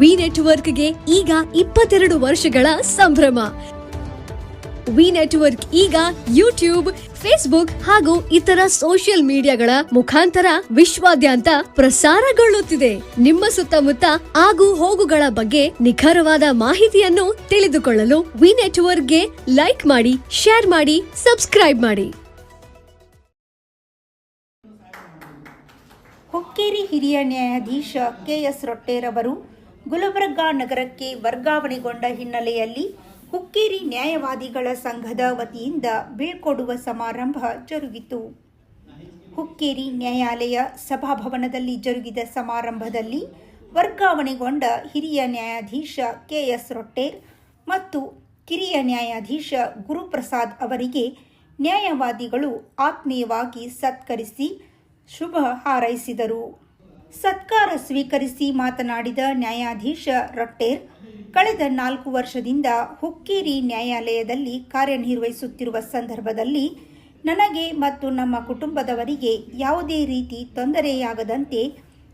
V ನೆಟ್ವರ್ಕ್ಗೆ ಈಗ ಇಪ್ಪತ್ತೆರಡು ವರ್ಷಗಳ ಸಂಭ್ರಮ. ವಿ ನೆಟ್ವರ್ಕ್ ಈಗ ಯೂಟ್ಯೂಬ್, ಫೇಸ್ಬುಕ್ ಹಾಗೂ ಇತರ ಸೋಷಿಯಲ್ ಮೀಡಿಯಾಗಳ ಮುಖಾಂತರ ವಿಶ್ವಾದ್ಯಂತ ಪ್ರಸಾರಗೊಳ್ಳುತ್ತಿದೆ. ನಿಮ್ಮ ಸುತ್ತಮುತ್ತ ಆಗು ಹೋಗುಗಳ ಬಗ್ಗೆ ನಿಖರವಾದ ಮಾಹಿತಿಯನ್ನು ತಿಳಿದುಕೊಳ್ಳಲು ವಿ ನೆಟ್ವರ್ಕ್ಗೆ ಲೈಕ್ ಮಾಡಿ, ಶೇರ್ ಮಾಡಿ, ಸಬ್ಸ್ಕ್ರೈಬ್ ಮಾಡಿ. ಹುಕ್ಕೇರಿ ಹಿರಿಯ ನ್ಯಾಯಾಧೀಶ ಕೆಎಸ್ ರೊಟ್ಟೇರವರು ಗುಲಬರ್ಗಾ ನಗರಕ್ಕೆ ವರ್ಗಾವಣೆಗೊಂಡ ಹಿನ್ನೆಲೆಯಲ್ಲಿ ಹುಕ್ಕೇರಿ ನ್ಯಾಯವಾದಿಗಳ ಸಂಘದ ವತಿಯಿಂದ ಬೀಳ್ಕೊಡುವ ಸಮಾರಂಭ ಜರುಗಿತು. ಹುಕ್ಕೇರಿ ನ್ಯಾಯಾಲಯ ಸಭಾಭವನದಲ್ಲಿ ಜರುಗಿದ ಸಮಾರಂಭದಲ್ಲಿ ವರ್ಗಾವಣೆಗೊಂಡ ಹಿರಿಯ ನ್ಯಾಯಾಧೀಶ ಕೆಎಸ್ ರೊಟ್ಟೇರ್ ಮತ್ತು ಕಿರಿಯ ನ್ಯಾಯಾಧೀಶ ಗುರುಪ್ರಸಾದ್ ಅವರಿಗೆ ನ್ಯಾಯವಾದಿಗಳು ಆತ್ಮೀಯವಾಗಿ ಸತ್ಕರಿಸಿ ಶುಭ ಹಾರೈಸಿದರು. ಸತ್ಕಾರ ಸ್ವೀಕರಿಸಿ ಮಾತನಾಡಿದ ನ್ಯಾಯಾಧೀಶ ರೊಟ್ಟೇರ್ ಕಳೆದ ನಾಲ್ಕು ವರ್ಷದಿಂದ ಹುಕ್ಕೇರಿ ನ್ಯಾಯಾಲಯದಲ್ಲಿ ಕಾರ್ಯನಿರ್ವಹಿಸುತ್ತಿರುವ ಸಂದರ್ಭದಲ್ಲಿ ನನಗೆ ಮತ್ತು ನಮ್ಮ ಕುಟುಂಬದವರಿಗೆ ಯಾವುದೇ ರೀತಿ ತೊಂದರೆಯಾಗದಂತೆ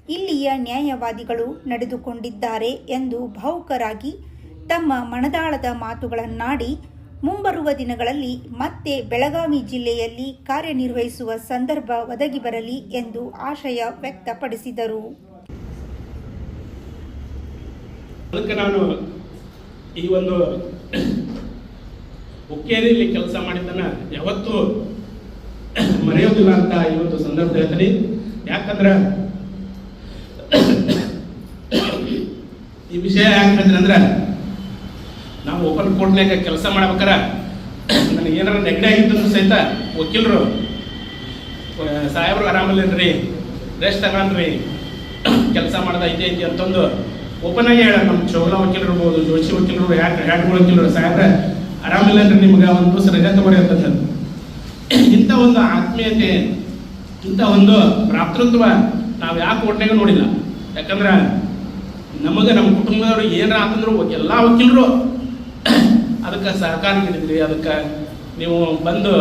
ಇಲ್ಲಿಯ ನ್ಯಾಯವಾದಿಗಳು ನಡೆದುಕೊಂಡಿದ್ದಾರೆ ಎಂದು ಭಾವುಕರಾಗಿ ತಮ್ಮ ಮನದಾಳದ ಮಾತುಗಳನ್ನಾಡಿ ಮುಂಬರುವ ದಿನಗಳಲ್ಲಿ ಮತ್ತೆ ಬೆಳಗಾವಿ ಜಿಲ್ಲೆಯಲ್ಲಿ ಕಾರ್ಯನಿರ್ವಹಿಸುವ ಸಂದರ್ಭ ಒದಗಿ ಬರಲಿ ಎಂದು ಆಶಯ ವ್ಯಕ್ತಪಡಿಸಿದರು. ಅದಕ್ಕೆ ನಾನು ಈ ಒಂದು ಹುಕ್ಕೇರಿಯಲ್ಲಿ ಕೆಲಸ ಮಾಡಿದ್ದನ್ನ ಯಾವತ್ತೂ ಮರೆಯೋದಿಲ್ಲ ಅಂತ ಈ ಒಂದು ಸಂದರ್ಭ ಯಾಕಂದ್ರೆ ಈ ವಿಷಯ ಯಾಕಂದ್ರೆ ಅಂದ್ರೆ ಓಪನ್ ಕೋರ್ಟ್ನಾಗ ಕೆಲಸ ಮಾಡ್ಬೇಕಾರ, ನನಗೆ ಏನಾರ ನೆಗಡಿ ಆಗಿದ್ದು ಸಹಿತ ವಕೀಲರು ಸಾಹೇಬ್ರು ಆರಾಮಲ್ಲೇನ್ರಿ, ರೆಸ್ಟ್ ತಗೊಂಡ್ರಿ, ಕೆಲಸ ಮಾಡ್ದ ಐತೆ ಐತಿ ಅಂತಂದು ಓಪನ್ ಆಗಿ ಹೇಳ. ನಮ್ಮ ಚೌಲ ವಕೀಲರು ಜೋಶಿ ವಕೀಲರು ಯಾಕೆ ಹ್ಯಾಡ್ಗಳು ವಕೀಲರು, ಸಾಹೇಬ್ರೆ ಆರಾಮಿಲ್ಲನ್ರಿ ನಿಮ್ಗೆ, ಒಂದು ದಿವಸ ರಜೆ ತಗೊಳ್ಳಿ ಅಂತಂದು ಇಂಥ ಒಂದು ಆತ್ಮೀಯತೆ, ಇಂಥ ಒಂದು ಭ್ರಾತೃತ್ವ ನಾವು ಯಾಕೆ ಕೋರ್ಟ್ನಾಗ ನೋಡಿಲ್ಲ. ಯಾಕಂದ್ರೆ ನಮಗೆ ನಮ್ಮ ಕುಟುಂಬದವರು ಏನಾರ ಅಂತಂದ್ರು ಎಲ್ಲ ವಕೀಲರು ಅದಕ್ಕೆ ಸಹಕಾರ ನೀಡಿದ್ರಿ, ಅದಕ್ಕೆ ನೀವು ಬಂದು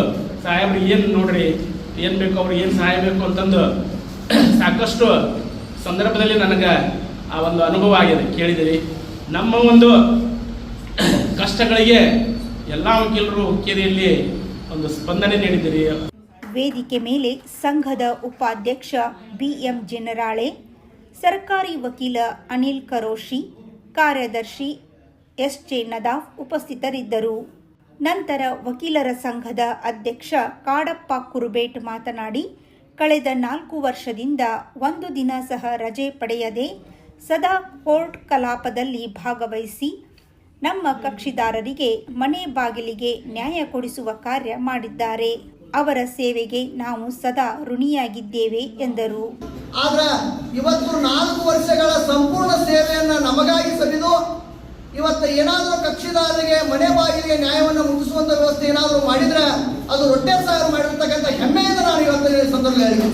ಸಾಹೇಬ್ರಿ, ಏನು ನೋಡ್ರಿ? ಏನು ಬೇಕು ಅವ್ರು, ಏನು ಸಹಾಯ ಬೇಕು ಅಂತಂದು ಸಾಕಷ್ಟು ಸಂದರ್ಭದಲ್ಲಿ ನನಗೆ ಆ ಒಂದು ಅನುಭವ ಆಗಿದೆ, ಕೇಳಿದಿರಿ. ನಮ್ಮ ಒಂದು ಕಷ್ಟಗಳಿಗೆ ಎಲ್ಲ ವಕೀಲರು ಹುಕ್ಕೇರಿಯಲ್ಲಿ ಒಂದು ಸ್ಪಂದನೆ ನೀಡಿದ್ದೀರಿ ವೇದಿಕೆ ಮೇಲೆ ಸಂಘದ ಉಪಾಧ್ಯಕ್ಷ ಬಿಎಂ ಜನರಾಳೆ, ಸರ್ಕಾರಿ ವಕೀಲ ಅನಿಲ್ ಕರೋಶಿ, ಕಾರ್ಯದರ್ಶಿ ಎಸ್ ಜೆ ನದಾಫ್ ಉಪಸ್ಥಿತರಿದ್ದರು. ನಂತರ ವಕೀಲರ ಸಂಘದ ಅಧ್ಯಕ್ಷ ಕಾಡಪ್ಪ ಕುರುಬೇಟ್ ಮಾತನಾಡಿ, ಕಳೆದ ನಾಲ್ಕು ವರ್ಷದಿಂದ ಒಂದು ದಿನ ಸಹ ರಜೆ ಪಡೆಯದೆ ಸದಾ ಕೋರ್ಟ್ ಕಲಾಪದಲ್ಲಿ ಭಾಗವಹಿಸಿ, ನಮ್ಮ ಕಕ್ಷಿದಾರರಿಗೆ ಮನೆ ಬಾಗಿಲಿಗೆ ನ್ಯಾಯ ಕೊಡಿಸುವ ಕಾರ್ಯ ಮಾಡಿದ್ದಾರೆ. ಅವರ ಸೇವೆಗೆ ನಾವು ಸದಾ ಋಣಿಯಾಗಿದ್ದೇವೆ ಎಂದರು. ಆದ್ರೆ ಇವತ್ತು ನಾಲ್ಕು ವರ್ಷಗಳ ಸಂಪೂರ್ಣ ಸವಿದು ಇವತ್ತು ಏನಾದರೂ ಕಕ್ಷಿದಾರರಿಗೆ ಮನೆ ಬಾಗಿಲಿಗೆ ನ್ಯಾಯವನ್ನು ಮುಗಿಸುವಂತ ವ್ಯವಸ್ಥೆ ಏನಾದರೂ ಮಾಡಿದ್ರೆ ಅದು ರೊಟ್ಟೆ ಸಾರು ಮಾಡಿರ್ತಕ್ಕಂಥ ಹೆಮ್ಮೆಯಿಂದ ನಾನು ಇವತ್ತು ಈ ಸಂದರ್ಭದಲ್ಲಿ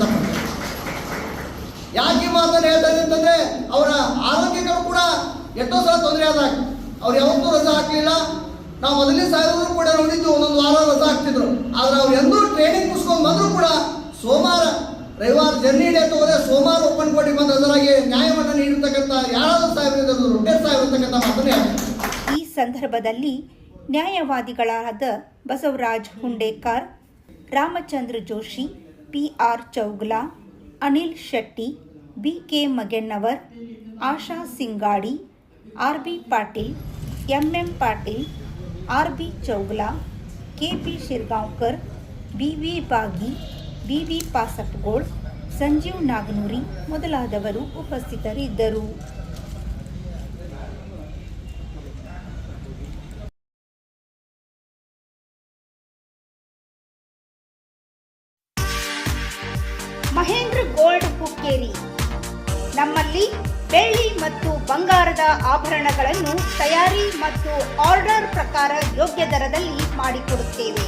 ಯಾಕೆ ಮಾತನ್ನು ಹೇಳ್ತಾರೆ ಅಂತಂದ್ರೆ, ಅವರ ಆರೋಗ್ಯಗಳು ಕೂಡ ಎಷ್ಟೋ ಸಲ ತೊಂದರೆ ಆದಾಗ ಅವ್ರು ಯಾವತ್ತೂ ರಜಾ ಹಾಕಲಿಲ್ಲ. ನಾವು ಮೊದಲನೇ ಸಾಹೇಬರು ಕೂಡ ನೋಡಿದ್ದು ಒಂದೊಂದು ವಾರ ರಜಾ ಹಾಕ್ತಿದ್ರು. ಆದ್ರೆ ಅವ್ರು ಎಂದೂ ಟ್ರೈನಿಂಗ್ ಮುಗಿಸ್ಕೊಂಡು ಬಂದ್ರು ಕೂಡ ಸೋಮವಾರ ರವಿವಾರ ಜರ್ನಿ ಡೇ ತಗೋದೆ ಸೋಮವಾರ ಓಪನ್ ಕೋರ್ಟ್ ಬಂದ ಅದರಾಗಿ ನ್ಯಾಯವನ್ನು ನೀಡಿರ್ತಕ್ಕಂಥ ಯಾರಾದರೂ ಸಾಹೇಬರು ರೊಟ್ಟೆ ಸಾಹೇಬ್ ಇರ್ತಕ್ಕಂಥ ಮಾತನ್ನು. ಈ ಸಂದರ್ಭದಲ್ಲಿ ನ್ಯಾಯವಾದಿಗಳಾದ Basavaraj Hundekar, Ramachandra Joshi P R Chougla, Anil Shetty B K Magennavar, Asha Singadi R B Patil M M Patil R B Chougla K P Shirgaonkar B V Bagi B V Pasapgol Sanjeev Naganuri ಮೊದಲಾದವರು ಉಪಸ್ಥಿತರಿದ್ದರು. Mahendra gold Hukkeri. ನಮ್ಮಲ್ಲಿ ಬೆಳ್ಳಿ ಮತ್ತು ಬಂಗಾರದ ಆಭರಣಗಳನ್ನು ತಯಾರಿ ಮತ್ತು order ಪ್ರಕಾರ ಯೋಗ್ಯ ದರದಲ್ಲಿ ಮಾಡಿಕೊಡುತ್ತೇವೆ.